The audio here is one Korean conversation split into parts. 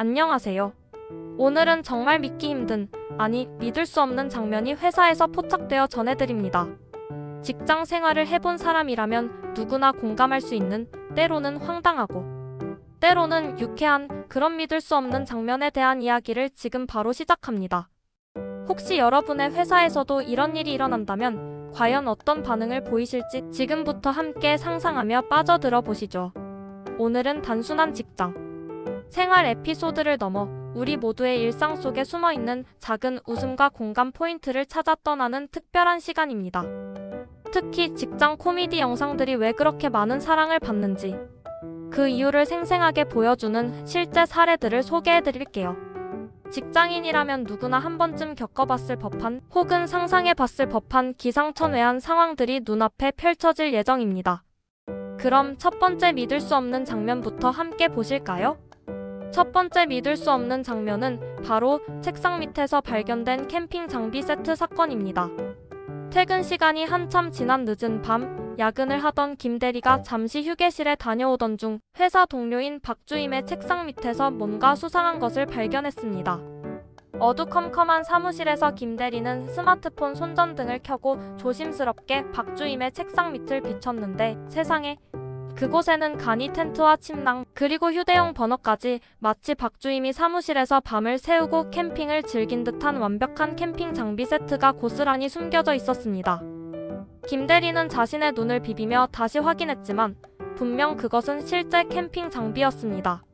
안녕하세요. 오늘은 정말 믿기 힘든, 아니, 믿을 수 없는 장면이 회사에서 포착되어 전해드립니다. 직장 생활을 해본 사람이라면 누구나 공감할 수 있는, 때로는 황당하고, 때로는 유쾌한 그런 믿을 수 없는 장면에 대한 이야기를 지금 바로 시작합니다. 혹시 여러분의 회사에서도 이런 일이 일어난다면 과연 어떤 반응을 보이실지 지금부터 함께 상상하며 빠져들어 보시죠. 오늘은 단순한 직장, 생활 에피소드를 넘어 우리 모두의 일상 속에 숨어 있는 작은 웃음과 공감 포인트를 찾아 떠나는 특별한 시간입니다. 특히 직장 코미디 영상들이 왜 그렇게 많은 사랑을 받는지 그 이유를 생생하게 보여주는 실제 사례들을 소개해 드릴게요. 직장인이라면 누구나 한 번쯤 겪어봤을 법한 혹은 상상해 봤을 법한 기상천외한 상황들이 눈앞에 펼쳐질 예정입니다. 그럼 첫 번째 믿을 수 없는 장면부터 함께 보실까요? 첫 번째 믿을 수 없는 장면은 바로 책상 밑에서 발견된 캠핑 장비 세트 사건입니다. 퇴근 시간이 한참 지난 늦은 밤, 야근을 하던 김 대리가 잠시 휴게실에 다녀오던 중 회사 동료인 박주임의 책상 밑에서 뭔가 수상한 것을 발견했습니다. 어두컴컴한 사무실에서 김 대리는 스마트폰 손전등을 켜고 조심스럽게 박주임의 책상 밑을 비췄는데 세상에 그곳에는 간이 텐트와 침낭 그리고 휴대용 버너까지 마치 박주임이 사무실에서 밤을 새우고 캠핑을 즐긴 듯한 완벽한 캠핑 장비 세트가 고스란히 숨겨져 있었습니다. 김 대리는 자신의 눈을 비비며 다시 확인했지만 분명 그것은 실제 캠핑 장비였습니다.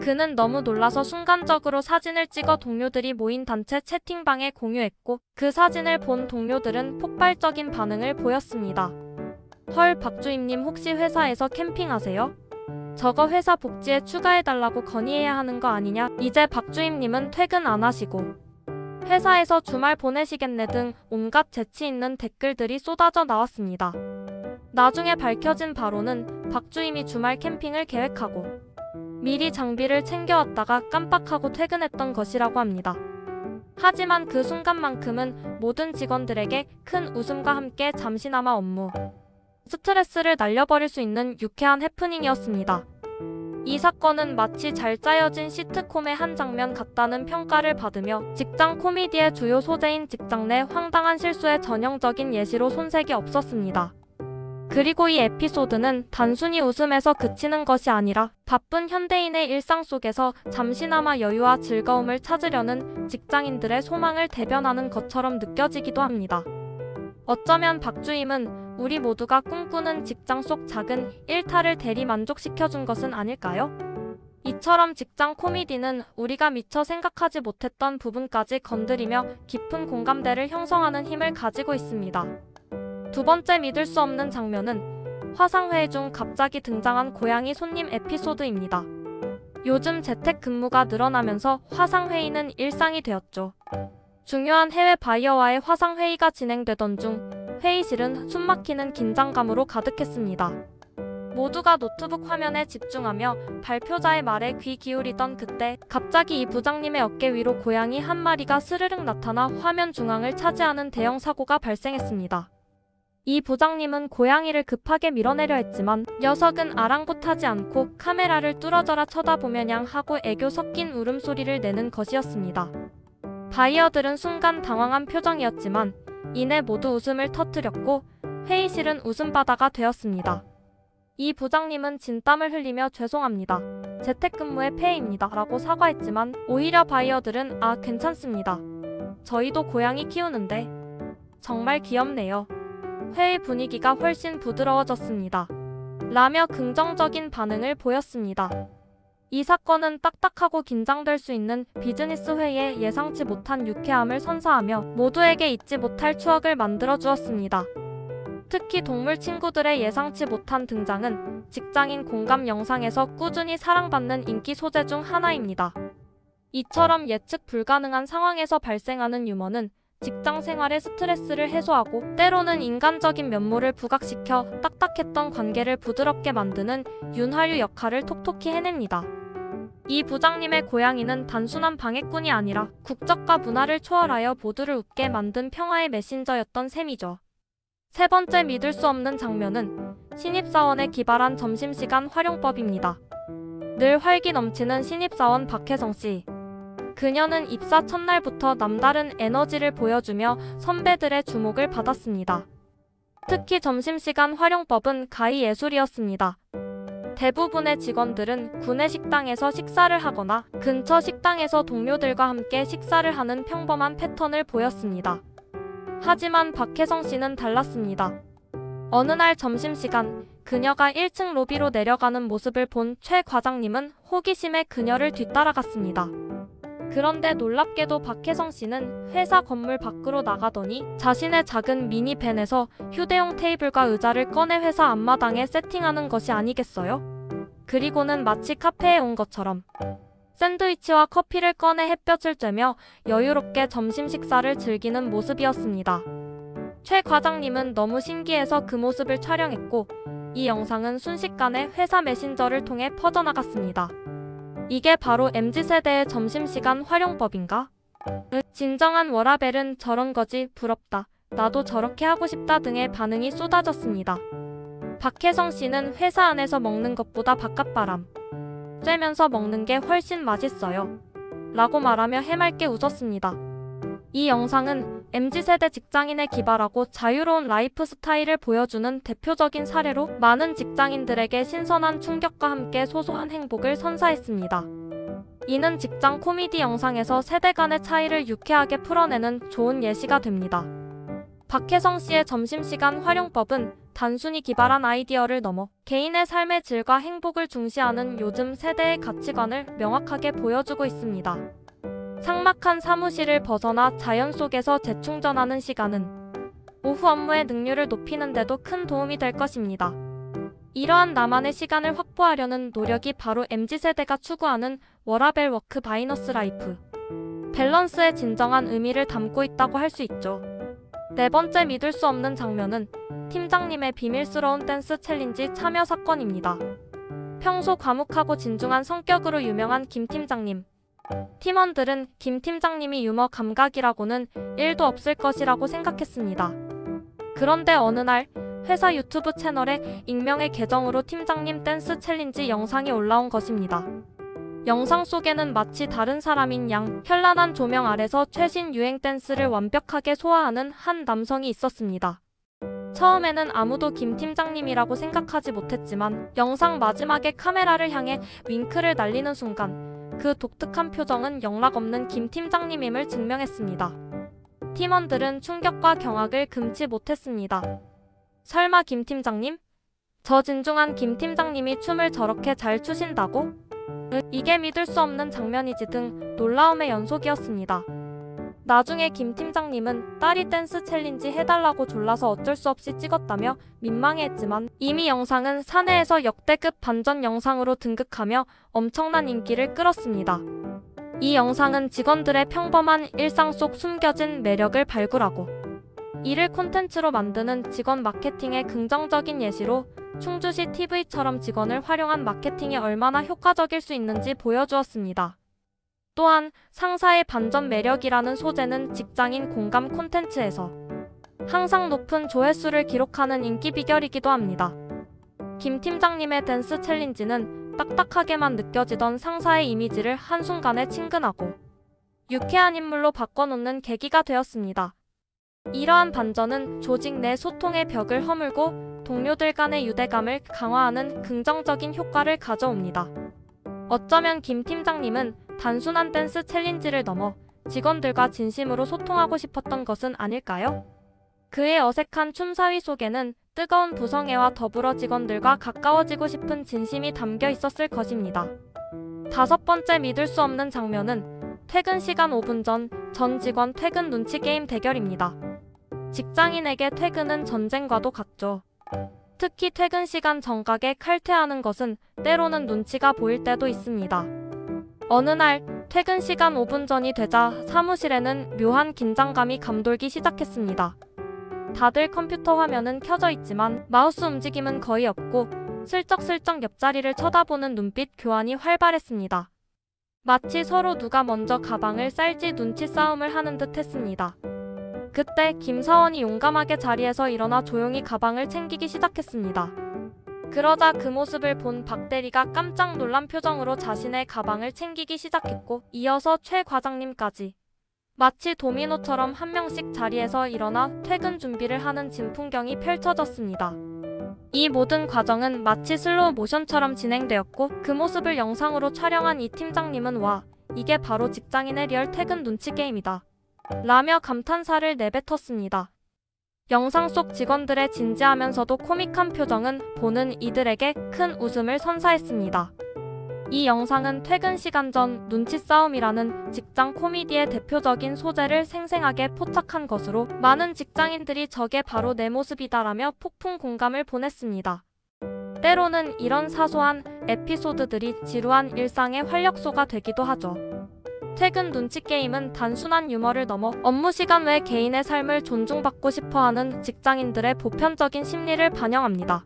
그는 너무 놀라서 순간적으로 사진을 찍어 동료들이 모인 단체 채팅방에 공유했고 그 사진을 본 동료들은 폭발적인 반응을 보였습니다. 헐 박주임님 혹시 회사에서 캠핑하세요? 저거 회사 복지에 추가해달라고 건의해야 하는 거 아니냐? 이제 박주임님은 퇴근 안 하시고 회사에서 주말 보내시겠네 등 온갖 재치 있는 댓글들이 쏟아져 나왔습니다. 나중에 밝혀진 바로는 박주임이 주말 캠핑을 계획하고 미리 장비를 챙겨왔다가 깜빡하고 퇴근했던 것이라고 합니다. 하지만 그 순간만큼은 모든 직원들에게 큰 웃음과 함께 잠시나마 업무, 스트레스를 날려버릴 수 있는 유쾌한 해프닝이었습니다. 이 사건은 마치 잘 짜여진 시트콤의 한 장면 같다는 평가를 받으며 직장 코미디의 주요 소재인 직장 내 황당한 실수의 전형적인 예시로 손색이 없었습니다. 그리고 이 에피소드는 단순히 웃음에서 그치는 것이 아니라 바쁜 현대인의 일상 속에서 잠시나마 여유와 즐거움을 찾으려는 직장인들의 소망을 대변하는 것처럼 느껴지기도 합니다. 어쩌면 박주임은 우리 모두가 꿈꾸는 직장 속 작은 일탈을 대리 만족시켜준 것은 아닐까요? 이처럼 직장 코미디는 우리가 미처 생각하지 못했던 부분까지 건드리며 깊은 공감대를 형성하는 힘을 가지고 있습니다. 두 번째 믿을 수 없는 장면은 화상회의 중 갑자기 등장한 고양이 손님 에피소드입니다. 요즘 재택 근무가 늘어나면서 화상회의는 일상이 되었죠. 중요한 해외 바이어와의 화상회의가 진행되던 중 회의실은 숨막히는 긴장감으로 가득했습니다. 모두가 노트북 화면에 집중하며 발표자의 말에 귀 기울이던 그때 갑자기 이 부장님의 어깨 위로 고양이 한 마리가 스르륵 나타나 화면 중앙을 차지하는 대형 사고가 발생했습니다. 이 부장님은 고양이를 급하게 밀어내려 했지만 녀석은 아랑곳하지 않고 카메라를 뚫어져라 쳐다보며냥 하고 애교 섞인 울음소리를 내는 것이었습니다. 바이어들은 순간 당황한 표정이었지만 이내 모두 웃음을 터뜨렸고 회의실은 웃음바다가 되었습니다. 이 부장님은 진땀을 흘리며 죄송합니다. 재택근무의 폐해입니다. 라고 사과했지만 오히려 바이어들은 아, 괜찮습니다. 저희도 고양이 키우는데 정말 귀엽네요. 회의 분위기가 훨씬 부드러워졌습니다. 라며 긍정적인 반응을 보였습니다. 이 사건은 딱딱하고 긴장될 수 있는 비즈니스 회의에 예상치 못한 유쾌함을 선사하며 모두에게 잊지 못할 추억을 만들어 주었습니다. 특히 동물 친구들의 예상치 못한 등장은 직장인 공감 영상에서 꾸준히 사랑받는 인기 소재 중 하나입니다. 이처럼 예측 불가능한 상황에서 발생하는 유머는 직장 생활의 스트레스를 해소하고 때로는 인간적인 면모를 부각시켜 딱딱했던 관계를 부드럽게 만드는 윤활유 역할을 톡톡히 해냅니다. 이 부장님의 고양이는 단순한 방해꾼이 아니라 국적과 문화를 초월하여 모두를 웃게 만든 평화의 메신저였던 셈이죠. 세 번째 믿을 수 없는 장면은 신입사원에 기발한 점심시간 활용법입니다. 늘 활기 넘치는 신입사원 박혜성 씨. 그녀는 입사 첫날부터 남다른 에너지를 보여주며 선배들의 주목을 받았습니다. 특히 점심시간 활용법은 가히 예술이었습니다. 대부분의 직원들은 구내 식당에서 식사를 하거나 근처 식당에서 동료들과 함께 식사를 하는 평범한 패턴을 보였습니다. 하지만 박혜성 씨는 달랐습니다. 어느 날 점심시간 그녀가 1층 로비로 내려가는 모습을 본 최 과장님은 호기심에 그녀를 뒤따라갔습니다. 그런데 놀랍게도 박혜성 씨는 회사 건물 밖으로 나가더니 자신의 작은 미니밴에서 휴대용 테이블과 의자를 꺼내 회사 앞마당에 세팅하는 것이 아니겠어요? 그리고는 마치 카페에 온 것처럼 샌드위치와 커피를 꺼내 햇볕을 쬐며 여유롭게 점심 식사를 즐기는 모습이었습니다. 최 과장님은 너무 신기해서 그 모습을 촬영했고 이 영상은 순식간에 회사 메신저를 통해 퍼져나갔습니다. 이게 바로 MZ세대의 점심시간 활용법인가? 으, 진정한 워라벨은 저런 거지 부럽다. 나도 저렇게 하고 싶다 등의 반응이 쏟아졌습니다. 박혜성 씨는 회사 안에서 먹는 것보다 바깥바람 쬐면서 먹는 게 훨씬 맛있어요. 라고 말하며 해맑게 웃었습니다. 이 영상은 MZ세대 직장인의 기발하고 자유로운 라이프 스타일을 보여주는 대표적인 사례로 많은 직장인들에게 신선한 충격과 함께 소소한 행복을 선사했습니다. 이는 직장 코미디 영상에서 세대 간의 차이를 유쾌하게 풀어내는 좋은 예시가 됩니다. 박혜성 씨의 점심시간 활용법은 단순히 기발한 아이디어를 넘어 개인의 삶의 질과 행복을 중시하는 요즘 세대의 가치관을 명확하게 보여주고 있습니다. 삭막한 사무실을 벗어나 자연 속에서 재충전하는 시간은 오후 업무의 능률을 높이는 데도 큰 도움이 될 것입니다. 이러한 나만의 시간을 확보하려는 노력이 바로 MZ세대가 추구하는 워라벨 워크 바이너스 라이프. 밸런스의 진정한 의미를 담고 있다고 할 수 있죠. 네 번째 믿을 수 없는 장면은 팀장님의 비밀스러운 댄스 챌린지 참여 사건입니다. 평소 과묵하고 진중한 성격으로 유명한 김 팀장님. 팀원들은 김 팀장님이 유머 감각이라고는 1도 없을 것이라고 생각했습니다. 그런데 어느 날 회사 유튜브 채널에 익명의 계정으로 팀장님 댄스 챌린지 영상이 올라온 것입니다. 영상 속에는 마치 다른 사람인 양 현란한 조명 아래서 최신 유행 댄스를 완벽하게 소화하는 한 남성이 있었습니다. 처음에는 아무도 김 팀장님이라고 생각하지 못했지만 영상 마지막에 카메라를 향해 윙크를 날리는 순간 그 독특한 표정은 영락 없는 김 팀장님임을 증명했습니다. 팀원들은 충격과 경악을 금치 못했습니다. 설마 김 팀장님? 저 진중한 김 팀장님이 춤을 저렇게 잘 추신다고? 으, 이게 믿을 수 없는 장면이지 등 놀라움의 연속이었습니다. 나중에 김 팀장님은 딸이 댄스 챌린지 해달라고 졸라서 어쩔 수 없이 찍었다며 민망해했지만 이미 영상은 사내에서 역대급 반전 영상으로 등극하며 엄청난 인기를 끌었습니다. 이 영상은 직원들의 평범한 일상 속 숨겨진 매력을 발굴하고 이를 콘텐츠로 만드는 직원 마케팅의 긍정적인 예시로 충주시 TV처럼 직원을 활용한 마케팅이 얼마나 효과적일 수 있는지 보여주었습니다. 또한 상사의 반전 매력이라는 소재는 직장인 공감 콘텐츠에서 항상 높은 조회수를 기록하는 인기 비결이기도 합니다. 김 팀장님의 댄스 챌린지는 딱딱하게만 느껴지던 상사의 이미지를 한순간에 친근하고 유쾌한 인물로 바꿔놓는 계기가 되었습니다. 이러한 반전은 조직 내 소통의 벽을 허물고 동료들 간의 유대감을 강화하는 긍정적인 효과를 가져옵니다. 어쩌면 김 팀장님은 단순한 댄스 챌린지를 넘어 직원들과 진심으로 소통하고 싶었던 것은 아닐까요? 그의 어색한 춤사위 속에는 뜨거운 부성애와 더불어 직원들과 가까워지고 싶은 진심이 담겨 있었을 것입니다. 다섯 번째 믿을 수 없는 장면은 퇴근 시간 5분 전 전 직원 퇴근 눈치 게임 대결입니다. 직장인에게 퇴근은 전쟁과도 같죠. 특히 퇴근 시간 정각에 칼퇴하는 것은 때로는 눈치가 보일 때도 있습니다. 어느 날 퇴근 시간 5분 전이 되자 사무실에는 묘한 긴장감이 감돌기 시작했습니다. 다들 컴퓨터 화면은 켜져 있지만 마우스 움직임은 거의 없고 슬쩍슬쩍 옆자리를 쳐다보는 눈빛 교환이 활발했습니다. 마치 서로 누가 먼저 가방을 쌀지 눈치 싸움을 하는 듯 했습니다. 그때 김사원이 용감하게 자리에서 일어나 조용히 가방을 챙기기 시작했습니다. 그러자 그 모습을 본 박 대리가 깜짝 놀란 표정으로 자신의 가방을 챙기기 시작했고 이어서 최 과장님까지 마치 도미노처럼 한 명씩 자리에서 일어나 퇴근 준비를 하는 진풍경이 펼쳐졌습니다. 이 모든 과정은 마치 슬로우 모션처럼 진행되었고 그 모습을 영상으로 촬영한 이 팀장님은 와 이게 바로 직장인의 리얼 퇴근 눈치 게임이다. 라며 감탄사를 내뱉었습니다. 영상 속 직원들의 진지하면서도 코믹한 표정은 보는 이들에게 큰 웃음을 선사했습니다. 이 영상은 퇴근 시간 전 눈치 싸움이라는 직장 코미디의 대표적인 소재를 생생하게 포착한 것으로 많은 직장인들이 저게 바로 내 모습이다라며 폭풍 공감을 보냈습니다. 때로는 이런 사소한 에피소드들이 지루한 일상의 활력소가 되기도 하죠. 퇴근 눈치 게임은 단순한 유머를 넘어 업무 시간 외 개인의 삶을 존중받고 싶어 하는 직장인들의 보편적인 심리를 반영합니다.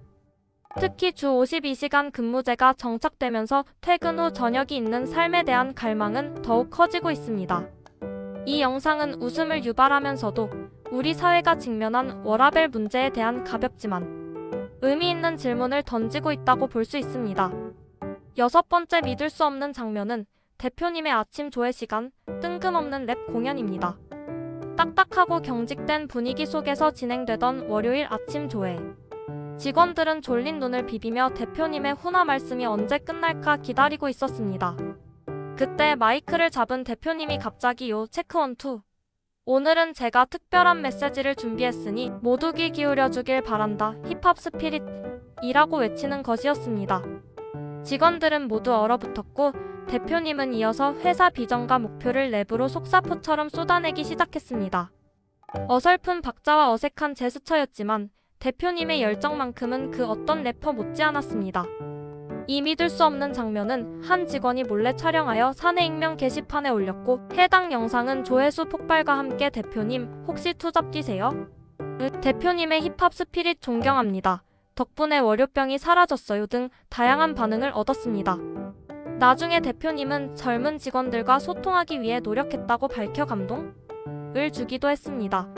특히 주 52시간 근무제가 정착되면서 퇴근 후 저녁이 있는 삶에 대한 갈망은 더욱 커지고 있습니다. 이 영상은 웃음을 유발하면서도 우리 사회가 직면한 워라벨 문제에 대한 가볍지만 의미 있는 질문을 던지고 있다고 볼 수 있습니다. 여섯 번째 믿을 수 없는 장면은 대표님의 아침 조회 시간 뜬금없는 랩 공연입니다. 딱딱하고 경직된 분위기 속에서 진행되던 월요일 아침 조회. 직원들은 졸린 눈을 비비며 대표님의 훈화 말씀이 언제 끝날까 기다리고 있었습니다. 그때 마이크를 잡은 대표님이 갑자기 요 체크 원투. 오늘은 제가 특별한 메시지를 준비했으니 모두 귀 기울여 주길 바란다. 힙합 스피릿. 이라고 외치는 것이었습니다. 직원들은 모두 얼어붙었고 대표님은 이어서 회사 비전과 목표를 랩으로 속사포처럼 쏟아내기 시작했습니다. 어설픈 박자와 어색한 제스처였지만 대표님의 열정만큼은 그 어떤 래퍼 못지않았습니다. 이 믿을 수 없는 장면은 한 직원이 몰래 촬영하여 사내 익명 게시판에 올렸고 해당 영상은 조회수 폭발과 함께 대표님 혹시 투잡 뛰세요? 으, 대표님의 힙합 스피릿 존경합니다. 덕분에 월요병이 사라졌어요 등 다양한 반응을 얻었습니다. 나중에 대표님은 젊은 직원들과 소통하기 위해 노력했다고 밝혀 감동을 주기도 했습니다.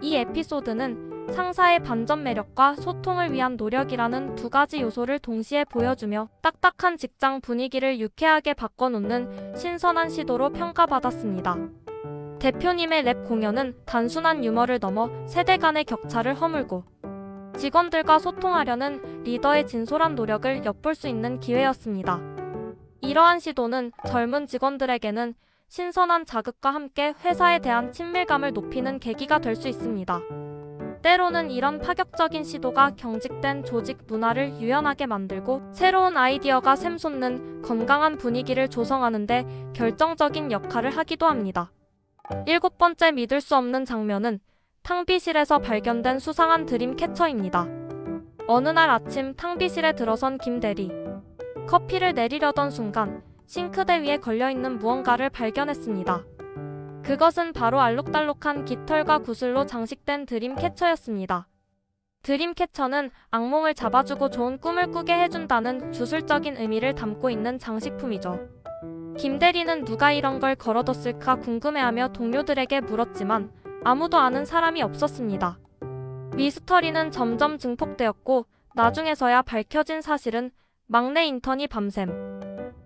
이 에피소드는 상사의 반전 매력과 소통을 위한 노력이라는 두 가지 요소를 동시에 보여주며 딱딱한 직장 분위기를 유쾌하게 바꿔놓는 신선한 시도로 평가받았습니다. 대표님의 랩 공연은 단순한 유머를 넘어 세대 간의 격차를 허물고 직원들과 소통하려는 리더의 진솔한 노력을 엿볼 수 있는 기회였습니다. 이러한 시도는 젊은 직원들에게는 신선한 자극과 함께 회사에 대한 친밀감을 높이는 계기가 될 수 있습니다. 때로는 이런 파격적인 시도가 경직된 조직 문화를 유연하게 만들고 새로운 아이디어가 샘솟는 건강한 분위기를 조성하는데 결정적인 역할을 하기도 합니다. 일곱 번째 믿을 수 없는 장면은 탕비실에서 발견된 수상한 드림 캐쳐입니다. 어느 날 아침 탕비실에 들어선 김 대리. 커피를 내리려던 순간 싱크대 위에 걸려있는 무언가를 발견했습니다. 그것은 바로 알록달록한 깃털과 구슬로 장식된 드림캐쳐였습니다. 드림캐쳐는 악몽을 잡아주고 좋은 꿈을 꾸게 해준다는 주술적인 의미를 담고 있는 장식품이죠. 김 대리는 누가 이런 걸 걸어뒀을까 궁금해하며 동료들에게 물었지만 아무도 아는 사람이 없었습니다. 미스터리는 점점 증폭되었고 나중에서야 밝혀진 사실은 막내 인턴이 밤샘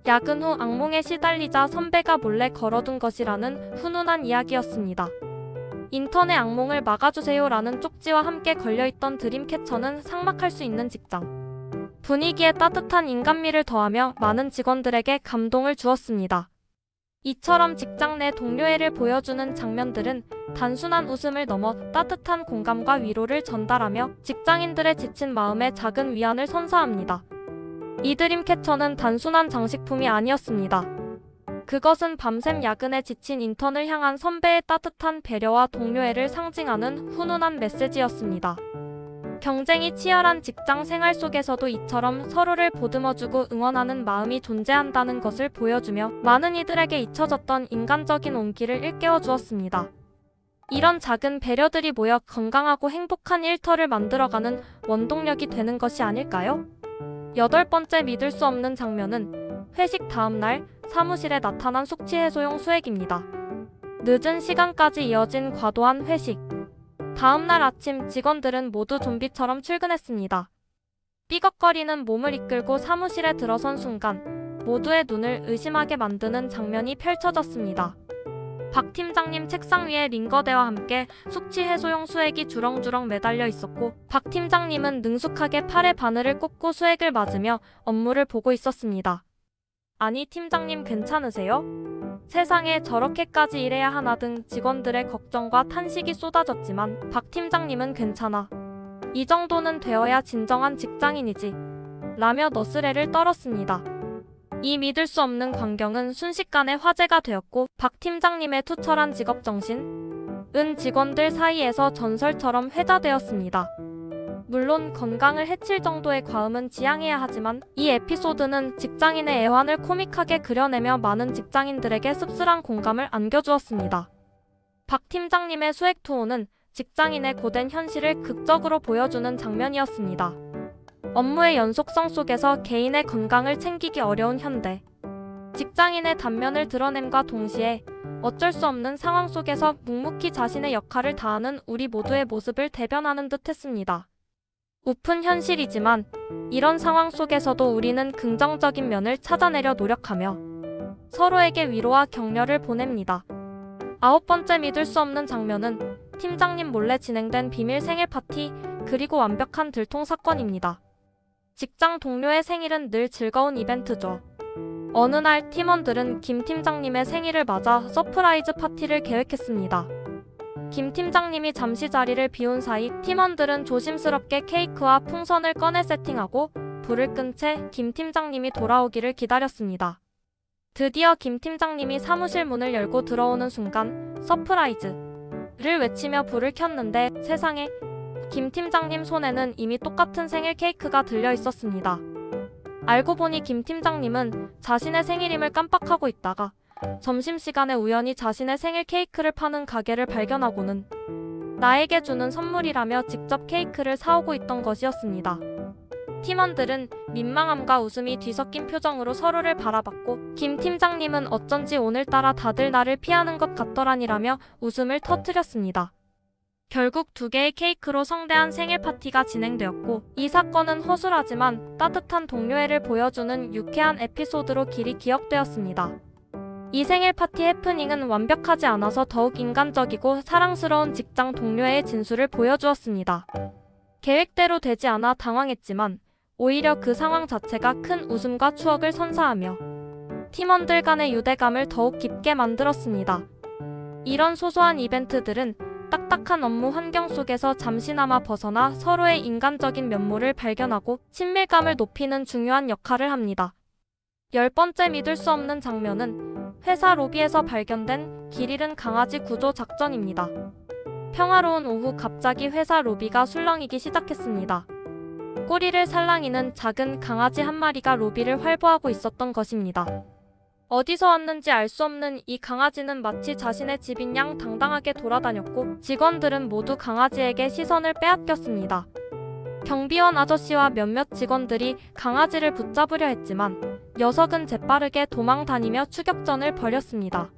야근 후 악몽에 시달리자 선배가 몰래 걸어둔 것이라는 훈훈한 이야기였습니다. 인턴의 악몽을 막아주세요라는 쪽지와 함께 걸려있던 드림캐쳐는 상막할 수 있는 직장. 분위기에 따뜻한 인간미를 더하며 많은 직원들에게 감동을 주었습니다. 이처럼 직장 내 동료애를 보여주는 장면들은 단순한 웃음을 넘어 따뜻한 공감과 위로를 전달하며 직장인들의 지친 마음에 작은 위안을 선사합니다. 이 드림캐쳐는 단순한 장식품이 아니었습니다. 그것은 밤샘 야근에 지친 인턴을 향한 선배의 따뜻한 배려와 동료애를 상징하는 훈훈한 메시지였습니다. 경쟁이 치열한 직장 생활 속에서도 이처럼 서로를 보듬어주고 응원하는 마음이 존재한다는 것을 보여주며 많은 이들에게 잊혀졌던 인간적인 온기를 일깨워 주었습니다. 이런 작은 배려들이 모여 건강하고 행복한 일터를 만들어가는 원동력이 되는 것이 아닐까요? 여덟 번째 믿을 수 없는 장면은 회식 다음 날 사무실에 나타난 숙취 해소용 수액입니다. 늦은 시간까지 이어진 과도한 회식. 다음 날 아침 직원들은 모두 좀비처럼 출근했습니다. 삐걱거리는 몸을 이끌고 사무실에 들어선 순간 모두의 눈을 의심하게 만드는 장면이 펼쳐졌습니다. 박 팀장님 책상 위에 링거대와 함께 숙취 해소용 수액이 주렁주렁 매달려 있었고 박 팀장님은 능숙하게 팔에 바늘을 꽂고 수액을 맞으며 업무를 보고 있었습니다. 아니 팀장님 괜찮으세요? 세상에 저렇게까지 일해야 하나 등 직원들의 걱정과 탄식이 쏟아졌지만 박 팀장님은 괜찮아. 이 정도는 되어야 진정한 직장인이지. 라며 너스레를 떨었습니다. 이 믿을 수 없는 광경은 순식간에 화제가 되었고 박 팀장님의 투철한 직업 정신 은 직원들 사이에서 전설처럼 회자되었습니다. 물론 건강을 해칠 정도의 과음은 지양해야 하지만 이 에피소드는 직장인의 애환을 코믹하게 그려내며 많은 직장인들에게 씁쓸한 공감을 안겨주었습니다. 박 팀장님의 수액 투호는 직장인의 고된 현실을 극적으로 보여주는 장면이었습니다. 업무의 연속성 속에서 개인의 건강을 챙기기 어려운 현대. 직장인의 단면을 드러냄과 동시에 어쩔 수 없는 상황 속에서 묵묵히 자신의 역할을 다하는 우리 모두의 모습을 대변하는 듯 했습니다. 우픈 현실이지만 이런 상황 속에서도 우리는 긍정적인 면을 찾아내려 노력하며 서로에게 위로와 격려를 보냅니다. 아홉 번째 믿을 수 없는 장면은 팀장님 몰래 진행된 비밀 생일 파티 그리고 완벽한 들통 사건입니다. 직장 동료의 생일은 늘 즐거운 이벤트죠. 어느 날 팀원들은 김 팀장님의 생일을 맞아 서프라이즈 파티를 계획했습니다. 김 팀장님이 잠시 자리를 비운 사이 팀원들은 조심스럽게 케이크와 풍선을 꺼내 세팅하고 불을 끈 채 김 팀장님이 돌아오기를 기다렸습니다. 드디어 김 팀장님이 사무실 문을 열고 들어오는 순간 서프라이즈를 외치며 불을 켰는데 세상에 김 팀장님 손에는 이미 똑같은 생일 케이크가 들려 있었습니다. 알고 보니 김 팀장님은 자신의 생일임을 깜빡하고 있다가 점심시간에 우연히 자신의 생일 케이크를 파는 가게를 발견하고는 나에게 주는 선물이라며 직접 케이크를 사오고 있던 것이었습니다. 팀원들은 민망함과 웃음이 뒤섞인 표정으로 서로를 바라봤고 김 팀장님은 어쩐지 오늘따라 다들 나를 피하는 것 같더라니라며 웃음을 터뜨렸습니다. 결국 두 개의 케이크로 성대한 생일 파티가 진행되었고 이 사건은 허술하지만 따뜻한 동료애를 보여주는 유쾌한 에피소드로 길이 기억되었습니다. 이 생일 파티 해프닝은 완벽하지 않아서 더욱 인간적이고 사랑스러운 직장 동료의 진수를 보여주었습니다. 계획대로 되지 않아 당황했지만 오히려 그 상황 자체가 큰 웃음과 추억을 선사하며 팀원들 간의 유대감을 더욱 깊게 만들었습니다. 이런 소소한 이벤트들은 딱딱한 업무 환경 속에서 잠시나마 벗어나 서로의 인간적인 면모를 발견하고 친밀감을 높이는 중요한 역할을 합니다. 열 번째 믿을 수 없는 장면은 회사 로비에서 발견된 길 잃은 강아지 구조 작전입니다. 평화로운 오후 갑자기 회사 로비가 술렁이기 시작했습니다. 꼬리를 살랑이는 작은 강아지 한 마리가 로비를 활보하고 있었던 것입니다. 어디서 왔는지 알 수 없는 이 강아지는 마치 자신의 집인 양 당당하게 돌아다녔고 직원들은 모두 강아지에게 시선을 빼앗겼습니다. 경비원 아저씨와 몇몇 직원들이 강아지를 붙잡으려 했지만 녀석은 재빠르게 도망 다니며 추격전을 벌였습니다.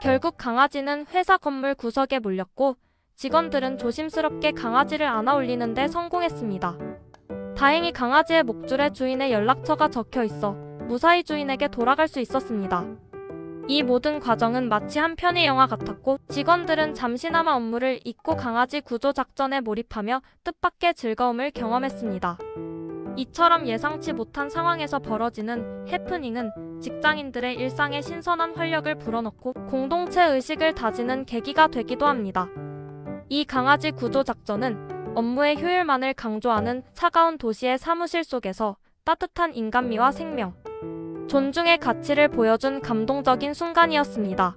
결국 강아지는 회사 건물 구석에 몰렸고 직원들은 조심스럽게 강아지를 안아 올리는데 성공했습니다. 다행히 강아지의 목줄에 주인의 연락처가 적혀 있어 무사히 주인에게 돌아갈 수 있었습니다. 이 모든 과정은 마치 한 편의 영화 같았고 직원들은 잠시나마 업무를 잊고 강아지 구조 작전에 몰입하며 뜻밖의 즐거움을 경험했습니다. 이처럼 예상치 못한 상황에서 벌어지는 해프닝은 직장인들의 일상에 신선한 활력을 불어넣고 공동체 의식을 다지는 계기가 되기도 합니다. 이 강아지 구조 작전은 업무의 효율만을 강조하는 차가운 도시의 사무실 속에서 따뜻한 인간미와 생명, 존중의 가치를 보여준 감동적인 순간이었습니다.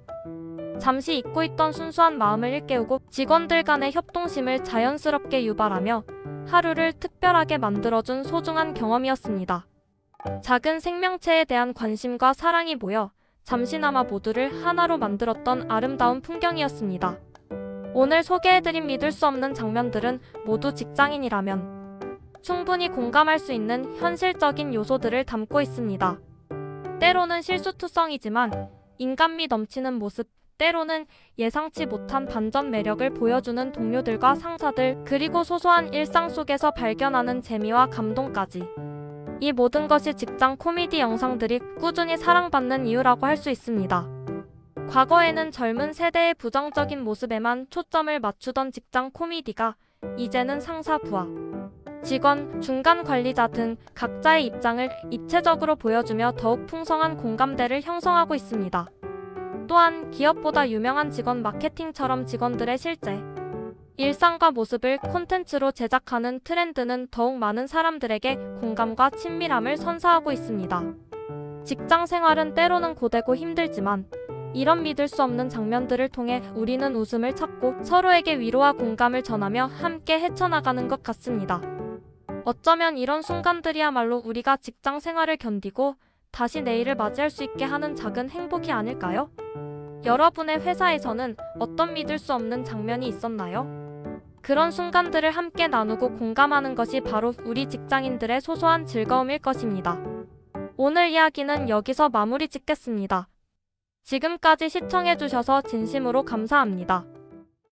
잠시 잊고 있던 순수한 마음을 일깨우고 직원들 간의 협동심을 자연스럽게 유발하며 하루를 특별하게 만들어준 소중한 경험이었습니다. 작은 생명체에 대한 관심과 사랑이 모여 잠시나마 모두를 하나로 만들었던 아름다운 풍경이었습니다. 오늘 소개해드린 믿을 수 없는 장면들은 모두 직장인이라면 충분히 공감할 수 있는 현실적인 요소들을 담고 있습니다. 때로는 실수투성이지만 인간미 넘치는 모습, 때로는 예상치 못한 반전 매력을 보여주는 동료들과 상사들, 그리고 소소한 일상 속에서 발견하는 재미와 감동까지. 이 모든 것이 직장 코미디 영상들이 꾸준히 사랑받는 이유라고 할 수 있습니다. 과거에는 젊은 세대의 부정적인 모습에만 초점을 맞추던 직장 코미디가 이제는 상사 부하, 직원, 중간 관리자 등 각자의 입장을 입체적으로 보여주며 더욱 풍성한 공감대를 형성하고 있습니다. 또한 기업보다 유명한 직원 마케팅처럼 직원들의 실제 일상과 모습을 콘텐츠로 제작하는 트렌드는 더욱 많은 사람들에게 공감과 친밀함을 선사하고 있습니다. 직장 생활은 때로는 고되고 힘들지만 이런 믿을 수 없는 장면들을 통해 우리는 웃음을 찾고 서로에게 위로와 공감을 전하며 함께 헤쳐나가는 것 같습니다. 어쩌면 이런 순간들이야말로 우리가 직장 생활을 견디고 다시 내일을 맞이할 수 있게 하는 작은 행복이 아닐까요? 여러분의 회사에서는 어떤 믿을 수 없는 장면이 있었나요? 그런 순간들을 함께 나누고 공감하는 것이 바로 우리 직장인들의 소소한 즐거움일 것입니다. 오늘 이야기는 여기서 마무리 짓겠습니다. 지금까지 시청해주셔서 진심으로 감사합니다.